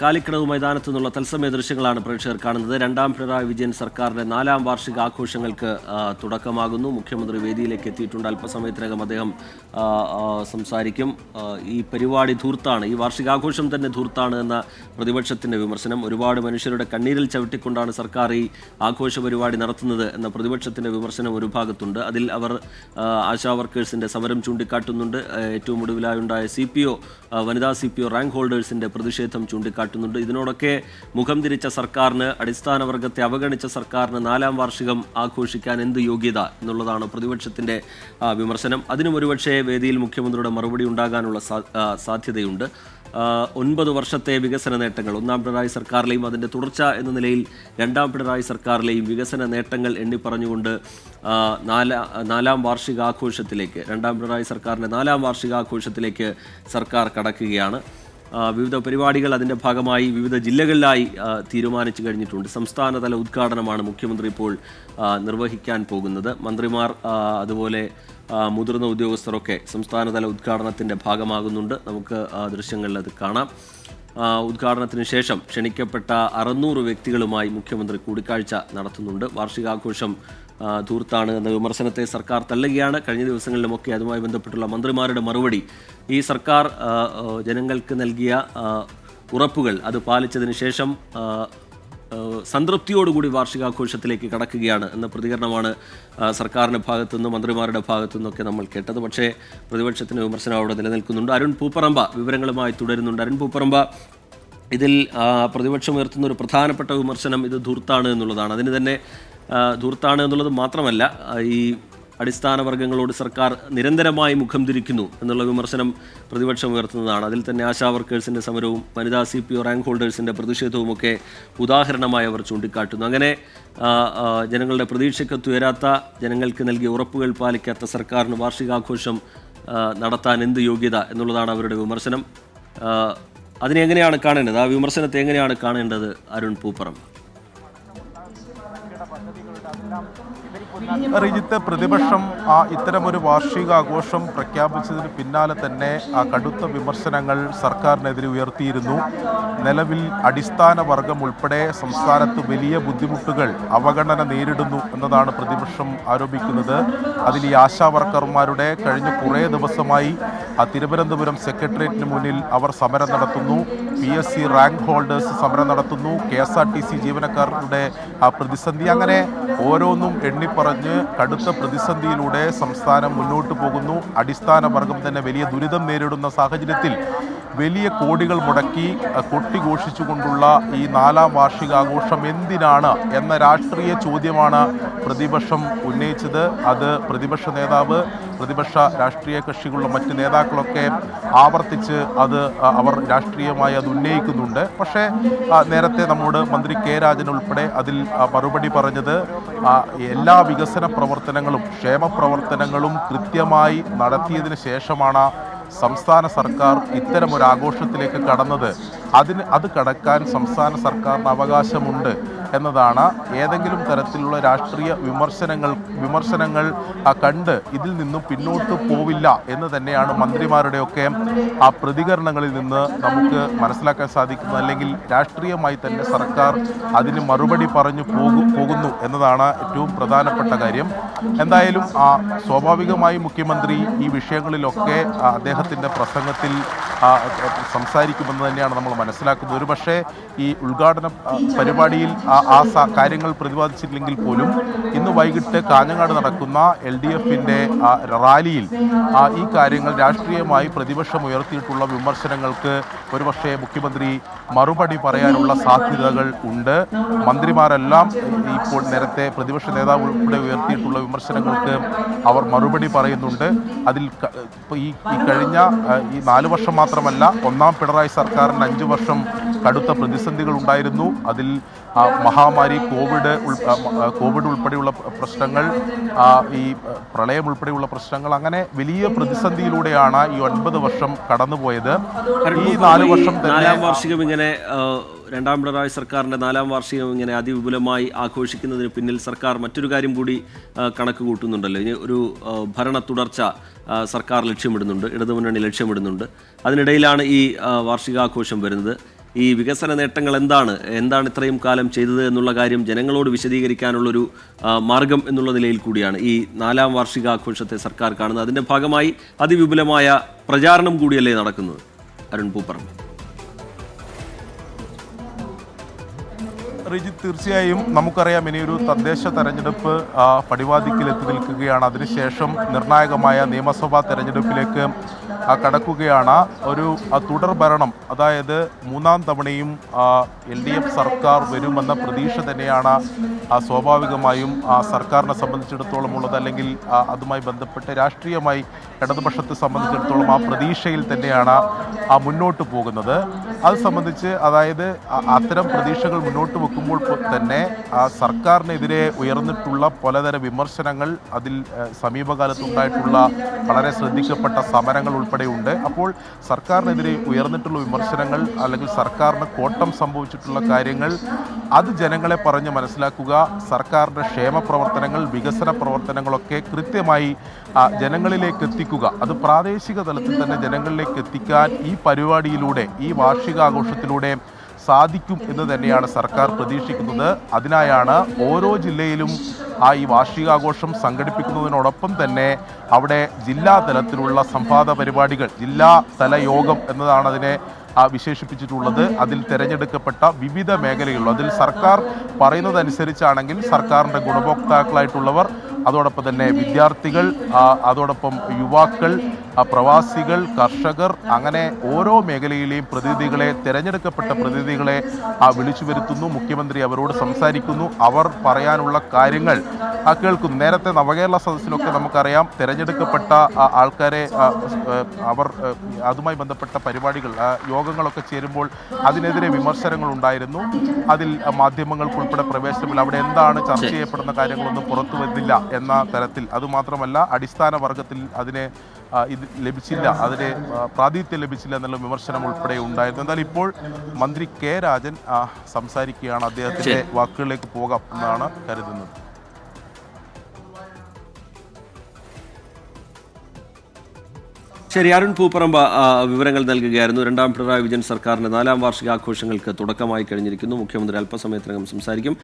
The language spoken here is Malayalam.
കാലിക്കടവ് മൈതാനത്തു നിന്നുള്ള തത്സമയ ദൃശ്യങ്ങളാണ് പ്രേക്ഷകർ കാണുന്നത്. രണ്ടാം പിണറായി വിജയൻ സർക്കാരിന്റെ നാലാം വാർഷിക ആഘോഷങ്ങൾക്ക് തുടക്കമാകുന്നു. മുഖ്യമന്ത്രി വേദിയിലേക്ക് എത്തിയിട്ടുണ്ട്. അല്പസമയത്തിനകം അദ്ദേഹം സംസാരിക്കും. ഈ പരിപാടി ധൂർത്താണ്. ഈ വാർഷികാഘോഷം തന്നെ ധൂർത്താണ് എന്ന പ്രതിപക്ഷത്തിന്റെ വിമർശനം. ഒരുപാട് മനുഷ്യരുടെ കണ്ണീരിൽ ചവിട്ടിക്കൊണ്ടാണ് സർക്കാർ ഈ ആഘോഷ പരിപാടി നടത്തുന്നത് എന്ന പ്രതിപക്ഷത്തിന്റെ വിമർശനം ഒരു ഭാഗത്തുണ്ട്. അതിൽ അവർ ആശാ വർക്കേഴ്സിന്റെ സമരം ചൂണ്ടിക്കാട്ടുന്നുണ്ട്. ഏറ്റവും ഒടുവിലായുണ്ടായ സി പി ഒ വനിതാ സി പി ഒ റാങ്ക് ഹോൾഡേഴ്സിന്റെ പ്രതിഷേധം ചൂണ്ടിക്കാട്ടുന്നുണ്ട് ഇതിനോടൊക്കെ മുഖം തിരിച്ച സർക്കാരിന് അടിസ്ഥാന വർഗത്തെ അവഗണിച്ച സർക്കാരിന് നാലാം വാർഷികം ആഘോഷിക്കാൻ എന്ത് യോഗ്യത എന്നുള്ളതാണ് പ്രതിപക്ഷത്തിന്റെ വിമർശനം. അതിനും ഒരുപക്ഷെ വേദിയിൽ മുഖ്യമന്ത്രിയുടെ മറുപടി ഉണ്ടാകാനുള്ള സാധ്യതയുണ്ട്. ഒൻപത് വർഷത്തെ വികസന നേട്ടങ്ങൾ. ഒന്നാം പിണറായി സർക്കാരിലെയും അതിന്റെ തുടർച്ച എന്ന നിലയിൽ രണ്ടാം പിണറായി സർക്കാരിലെയും വികസന നേട്ടങ്ങൾ എണ്ണി പറഞ്ഞുകൊണ്ട് നാലാ നാലാം വാർഷികാഘോഷത്തിലേക്ക് രണ്ടാം പിണറായി സർക്കാരിന്റെ നാലാം വാർഷികാഘോഷത്തിലേക്ക് സർക്കാർ കടക്കുകയാണ്. വിവിധ പരിപാടികൾ അതിന്റെ ഭാഗമായി വിവിധ ജില്ലകളിലായി തീരുമാനിച്ചു കഴിഞ്ഞിട്ടുണ്ട്. സംസ്ഥാനതല ഉദ്ഘാടനമാണ് മുഖ്യമന്ത്രി ഇപ്പോൾ നിർവഹിക്കാൻ പോകുന്നത്. മന്ത്രിമാർ അതുപോലെ മുതിർന്ന ഉദ്യോഗസ്ഥരൊക്കെ സംസ്ഥാനതല ഉദ്ഘാടനത്തിന്റെ ഭാഗമാകുന്നുണ്ട്. നമുക്ക് ദൃശ്യങ്ങളിൽ അത് കാണാം. ഉദ്ഘാടനത്തിന് ശേഷം ക്ഷണിക്കപ്പെട്ട അറുന്നൂറ് വ്യക്തികളുമായി മുഖ്യമന്ത്രി കൂടിക്കാഴ്ച നടത്തുന്നുണ്ട്. വാർഷികാഘോഷം ധൂർത്താണ് എന്ന വിമർശനത്തെ സർക്കാർ തള്ളുകയാണ്. കഴിഞ്ഞ ദിവസങ്ങളിലുമൊക്കെ അതുമായി ബന്ധപ്പെട്ടുള്ള മന്ത്രിമാരുടെ മറുപടി ഈ സർക്കാർ ജനങ്ങൾക്ക് നൽകിയ ഉറപ്പുകൾ അത് പാലിച്ചതിന് ശേഷം സംതൃപ്തിയോടുകൂടി വാർഷികാഘോഷത്തിലേക്ക് കടക്കുകയാണ് എന്ന പ്രതികരണമാണ് സർക്കാരിന്റെ ഭാഗത്തുനിന്നും മന്ത്രിമാരുടെ ഭാഗത്തുനിന്നൊക്കെ നമ്മൾ കേട്ടത്. പക്ഷേ പ്രതിപക്ഷത്തിന് വിമർശനം അവിടെ നിലനിൽക്കുന്നുണ്ട്. അരുൺ പൂപ്പറമ്പ വിവരങ്ങളുമായി തുടരുന്നുണ്ട്. അരുൺ പൂപ്പറമ്പ ഇതിൽ പ്രതിപക്ഷം ഉയർത്തുന്ന ഒരു പ്രധാനപ്പെട്ട വിമർശനം ഇത് ധൂർത്താണ് എന്നുള്ളതാണ്. അതിന് തന്നെ ധൂർത്താണ് എന്നുള്ളത് മാത്രമല്ല ഈ അടിസ്ഥാന വർഗങ്ങളോട് സർക്കാർ നിരന്തരമായി മുഖം തിരിക്കുന്നു എന്നുള്ള വിമർശനം പ്രതിപക്ഷം ഉയർത്തുന്നതാണ്. അതിൽ തന്നെ ആശാ വർക്കേഴ്സിന്റെ സമരവും വനിതാ സി പി ഒ റാങ്ക് ഹോൾഡേഴ്സിന്റെ പ്രതിഷേധവുമൊക്കെ ഉദാഹരണമായി അവർ ചൂണ്ടിക്കാട്ടുന്നു. അങ്ങനെ ജനങ്ങളുടെ പ്രതീക്ഷയ്ക്ക് പ്രതീക്ഷയ്ക്കൊത്തുയരാത്ത ജനങ്ങൾക്ക് നൽകിയ ഉറപ്പുകൾ പാലിക്കാത്ത സർക്കാരിന് വാർഷികാഘോഷം നടത്താൻ എന്ത് യോഗ്യത എന്നുള്ളതാണ് അവരുടെ വിമർശനം. അതിനെ എങ്ങനെയാണ് കാണേണ്ടത്? ആ വിമർശനത്തെ എങ്ങനെയാണ് കാണേണ്ടത്? അരുൺ പൂപ്പറം റിജിത്ത് പ്രതിപക്ഷം ആ ഇത്തരമൊരു വാർഷികാഘോഷം പ്രഖ്യാപിച്ചതിന് പിന്നാലെ തന്നെ ആ കടുത്ത വിമർശനങ്ങൾ സർക്കാരിനെതിരെ ഉയർത്തിയിരുന്നു. നിലവിൽ അടിസ്ഥാന വർഗം ഉൾപ്പെടെ സംസ്ഥാനത്ത് വലിയ ബുദ്ധിമുട്ടുകൾ അവഗണന നേരിടുന്നു എന്നതാണ് പ്രതിപക്ഷം ആരോപിക്കുന്നത്. അതിൽ ഈ ആശാ വർക്കർമാരുടെ കഴിഞ്ഞ കുറേ ദിവസമായി തിരുവനന്തപുരം സെക്രട്ടേറിയറ്റിന് മുന്നിൽ അവർ സമരം നടത്തുന്നു. P S C rank holders സമരം നടത്തുന്നു. K S R T C ജീവനക്കാരുടെ പ്രതിസന്ധി. അങ്ങനെ ഓരോന്നും എണ്ണിപ്പറഞ്ഞ് കടുത്ത പ്രതിസന്ധിയിലൂടെ സംസ്ഥാനം മുന്നോട്ട് പോകുന്നു. അടിസ്ഥാന വർഗം തന്നെ വലിയ ദുരിതം നേരിടുന്ന സാഹചര്യത്തിൽ വലിയ കോടികൾ മുടക്കി കൊട്ടിഘോഷിച്ചുകൊണ്ടുള്ള ഈ നാലാം വാർഷികാഘോഷം എന്തിനാണ് എന്ന രാഷ്ട്രീയ ചോദ്യമാണ് പ്രതിപക്ഷം ഉന്നയിച്ചത്. അത് പ്രതിപക്ഷ നേതാവ് പ്രതിപക്ഷ രാഷ്ട്രീയ കക്ഷികളുടെ മറ്റ് നേതാക്കളൊക്കെ ആവർത്തിച്ച് അത് അവർ രാഷ്ട്രീയമായി അത് ഉന്നയിക്കുന്നുണ്ട്. പക്ഷേ നേരത്തെ നമ്മോട് മന്ത്രി കെ രാജൻ ഉൾപ്പെടെ അതിൽ മറുപടി പറഞ്ഞത് എല്ലാ വികസന പ്രവർത്തനങ്ങളും ക്ഷേമ പ്രവർത്തനങ്ങളും കൃത്യമായി നടത്തിയതിന് ശേഷമാണ് സംസ്ഥാന സർക്കാർ ഇത്തരമൊരു ആഘോഷത്തിലേക്ക് കടന്നത് അതിന് അത് കടക്കാൻ സംസ്ഥാന സർക്കാരിന് അവകാശമുണ്ട് എന്നതാണ് ഏതെങ്കിലും തരത്തിലുള്ള രാഷ്ട്രീയ വിമർശനങ്ങൾ വിമർശനങ്ങൾ കണ്ട് ഇതിൽ നിന്നും പിന്നോട്ട് പോവില്ല എന്ന് തന്നെയാണ് മന്ത്രിമാരുടെയൊക്കെ ആ പ്രതികരണങ്ങളിൽ നിന്ന് നമുക്ക് മനസ്സിലാക്കാൻ സാധിക്കുന്നത്. അല്ലെങ്കിൽ രാഷ്ട്രീയമായി തന്നെ സർക്കാർ അതിന് മറുപടി പറഞ്ഞു പോകും പോകുന്നു എന്നതാണ് ഏറ്റവും പ്രധാനപ്പെട്ട കാര്യം. എന്തായാലും ആ സ്വാഭാവികമായി മുഖ്യമന്ത്രി ഈ വിഷയങ്ങളിലൊക്കെ അദ്ദേഹത്തിന്റെ പ്രസംഗത്തിൽ സംസാരിക്കുമെന്ന് തന്നെയാണ് നമ്മൾ മനസ്സിലാക്കുന്നത്. ഒരു പക്ഷേ ഈ ഉദ്ഘാടന പരിപാടിയിൽ ആ കാര്യങ്ങൾ പ്രതിപാദിച്ചില്ലെങ്കിൽ പോലും ഇന്ന് വൈകിട്ട് കാഞ്ഞങ്ങാട് നടക്കുന്ന എൽ ഡി എഫിന്റെ റാലിയിൽ ഈ കാര്യങ്ങൾ രാഷ്ട്രീയമായി പ്രതിപക്ഷം ഉയർത്തിയിട്ടുള്ള വിമർശനങ്ങൾക്ക് ഒരുപക്ഷെ മുഖ്യമന്ത്രി മറുപടി പറയാനുള്ള സാധ്യതകൾ ഉണ്ട്. മന്ത്രിമാരെല്ലാം ഇപ്പോൾ നേരത്തെ പ്രതിപക്ഷ നേതാവ് ഉൾപ്പെടെ ഉയർത്തിയിട്ടുള്ള വിമർശനങ്ങൾക്ക് അവർ മറുപടി പറയുന്നുണ്ട്. അതിൽ ഈ കഴിഞ്ഞ ഈ നാല് വർഷം മാത്രമല്ല ഒന്നാം പിണറായി സർക്കാരിന് അഞ്ച് വർഷം കടുത്ത പ്രതിസന്ധികൾ ഉണ്ടായിരുന്നു. അതിൽ മഹാമാരി കോവിഡ് കോവിഡ് ഉൾപ്പെടെയുള്ള പ്രശ്നങ്ങൾ ഈ പ്രളയം ഉൾപ്പെടെയുള്ള പ്രശ്നങ്ങൾ അങ്ങനെ വലിയ പ്രതിസന്ധിയിലൂടെയാണ് ഈ ഒൻപത് വർഷം കടന്നുപോയത്. ഈ നാല് വർഷം നാലാം വാർഷികം ഇങ്ങനെ രണ്ടാം പിണറായി സർക്കാരിന്റെ നാലാം വാർഷികം ഇങ്ങനെ അതിവിപുലമായി ആഘോഷിക്കുന്നതിന് പിന്നിൽ സർക്കാർ മറ്റൊരു കാര്യം കൂടി കണക്ക് കൂട്ടുന്നുണ്ടല്ലോ. ഇനി ഒരു ഭരണ തുടർച്ച സർക്കാർ ലക്ഷ്യമിടുന്നുണ്ട് ഇടതുമുന്നണി ലക്ഷ്യമിടുന്നുണ്ട്. അതിനിടയിലാണ് ഈ വാർഷികാഘോഷം വരുന്നത്. ഈ വികസന നേട്ടങ്ങൾ എന്താണ്? എന്താണ് ഇത്രയും കാലം ചെയ്തത് എന്നുള്ള കാര്യം ജനങ്ങളോട് വിശദീകരിക്കാനുള്ളൊരു മാർഗം എന്നുള്ള നിലയിൽ കൂടിയാണ് ഈ നാലാം വാർഷികാഘോഷത്തെ സർക്കാർ കാണുന്നത്. അതിന്റെ ഭാഗമായി അതിവിപുലമായ പ്രചാരണം കൂടിയല്ലേ നടക്കുന്നത്? അരുൺ പൂപ്പറമ്പ്. റിജിത്ത് തീർച്ചയായും നമുക്കറിയാം ഇനിയൊരു തദ്ദേശ തെരഞ്ഞെടുപ്പ് ആ, പടിവാതിക്കൽ എത്തി നിൽക്കുകയാണ് അതിനുശേഷം നിർണായകമായ നിയമസഭാ തെരഞ്ഞെടുപ്പിലേക്ക് കടക്കുകയാണ്. ഒരു തുടർ ഭരണം അതായത് മൂന്നാം തവണയും എൽ ഡി എഫ് സർക്കാർ വരുമെന്ന പ്രതീക്ഷ തന്നെയാണ് സ്വാഭാവികമായും ആ, സർക്കാരിനെ സംബന്ധിച്ചിടത്തോളം ഉള്ളത്. അല്ലെങ്കിൽ അതുമായി ബന്ധപ്പെട്ട് രാഷ്ട്രീയമായി ഇടതുപക്ഷത്തെ സംബന്ധിച്ചിടത്തോളം ആ പ്രതീക്ഷയിൽ തന്നെയാണ് മുന്നോട്ട് പോകുന്നത്. അത് സംബന്ധിച്ച് അതായത് അത്തരം പ്രതീക്ഷകൾ മുന്നോട്ട് വെക്കുമ്പോൾ പൊ- തന്നെ ആ സർക്കാരിനെതിരെ ഉയർന്നിട്ടുള്ള പലതരം വിമർശനങ്ങൾ അതിൽ സമീപകാലത്തുണ്ടായിട്ടുള്ള വളരെ ശ്രദ്ധിക്കപ്പെട്ട സമരങ്ങൾ ഉൾപ്പെടെയുണ്ട് അപ്പോൾ സർക്കാരിനെതിരെ ഉയർന്നിട്ടുള്ള വിമർശനങ്ങൾ അല്ലെങ്കിൽ സർക്കാരിന് കോട്ടം സംഭവിച്ചിട്ടുള്ള കാര്യങ്ങൾ അത് ജനങ്ങളെ പറഞ്ഞ് മനസ്സിലാക്കുക. സർക്കാരിന്റെ ക്ഷേമ പ്രവർത്തനങ്ങൾ വികസന പ്രവർത്തനങ്ങളൊക്കെ കൃത്യമായി ജനങ്ങളിലേക്ക് എത്തിക്കുക. അത് പ്രാദേശിക തലത്തിൽ തന്നെ ജനങ്ങളിലേക്ക് എത്തിക്കാൻ ഈ പരിപാടിയിലൂടെ ഈ വാർഷികാഘോഷത്തിലൂടെ സാധിക്കും എന്ന് തന്നെയാണ് സർക്കാർ പ്രതീക്ഷിക്കുന്നത്. അതിനായാണ് ഓരോ ജില്ലയിലും ആ ഈ വാർഷികാഘോഷം സംഘടിപ്പിക്കുന്നതിനോടൊപ്പം തന്നെ അവിടെ ജില്ലാ തലത്തിലുള്ള സംവാദ പരിപാടികൾ ജില്ലാ തല യോഗം എന്നതാണ് അതിനെ വിശേഷിപ്പിച്ചിട്ടുള്ളത്. അതിൽ തിരഞ്ഞെടുക്കപ്പെട്ട വിവിധ മേഖലകളിൽ അതിൽ സർക്കാർ പറയുന്നതനുസരിച്ചാണെങ്കിൽ സർക്കാരിന്റെ ഗുണഭോക്താക്കളായിട്ടുള്ളവർ അതോടൊപ്പം തന്നെ വിദ്യാർത്ഥികൾ അതോടൊപ്പം യുവാക്കൾ പ്രവാസികൾ കർഷകർ അങ്ങനെ ഓരോ മേഖലയിലെയും പ്രതിനിധികളെ തിരഞ്ഞെടുക്കപ്പെട്ട പ്രതിനിധികളെ ആ, വിളിച്ചു വരുത്തുന്നു. മുഖ്യമന്ത്രി അവരോട് സംസാരിക്കുന്നു. അവർ പറയാനുള്ള കാര്യങ്ങൾ ആ, കേൾക്കും നേരത്തെ നവകേരള സദസ്സിലൊക്കെ നമുക്കറിയാം തിരഞ്ഞെടുക്കപ്പെട്ട ആൾക്കാരെ അവർ അതുമായി ബന്ധപ്പെട്ട പരിപാടികൾ യോഗങ്ങളൊക്കെ ചേരുമ്പോൾ അതിനെതിരെ വിമർശനങ്ങൾ ഉണ്ടായിരുന്നു. അതിൽ മാധ്യമങ്ങൾക്കുൾപ്പെടെ പ്രവേശനമില്ല. അവിടെ എന്താണ് ചർച്ച ചെയ്യപ്പെടുന്ന കാര്യങ്ങളൊന്നും പുറത്തു വരുന്നില്ല എന്ന തരത്തിൽ. അതുമാത്രമല്ല അടിസ്ഥാന വർഗത്തിൽ അതിനെ ഇത് ലഭിച്ചില്ല അതിന് പ്രാതിനിധ്യം ലഭിച്ചില്ല എന്നുള്ള വിമർശനം ഉൾപ്പെടെ ഉണ്ടായിരുന്നു. എന്നാൽ ഇപ്പോൾ മന്ത്രി കെ രാജൻ സംസാരിക്കുകയാണ്. അദ്ദേഹത്തിന്റെ വാക്കുകളിലേക്ക് പോകാം എന്നാണ് കരുതുന്നത്. ശരി അരുൺ പൂപ്പറമ്പ വിവരങ്ങൾ നൽകുകയായിരുന്നു. രണ്ടാം പിണറായി വിജയൻ സർക്കാരിന്റെ നാലാം വാർഷികാഘോഷങ്ങൾക്ക് തുടക്കമായി കഴിഞ്ഞിരിക്കുന്നു. മുഖ്യമന്ത്രി അല്പസമയത്തിനകം സംസാരിക്കും.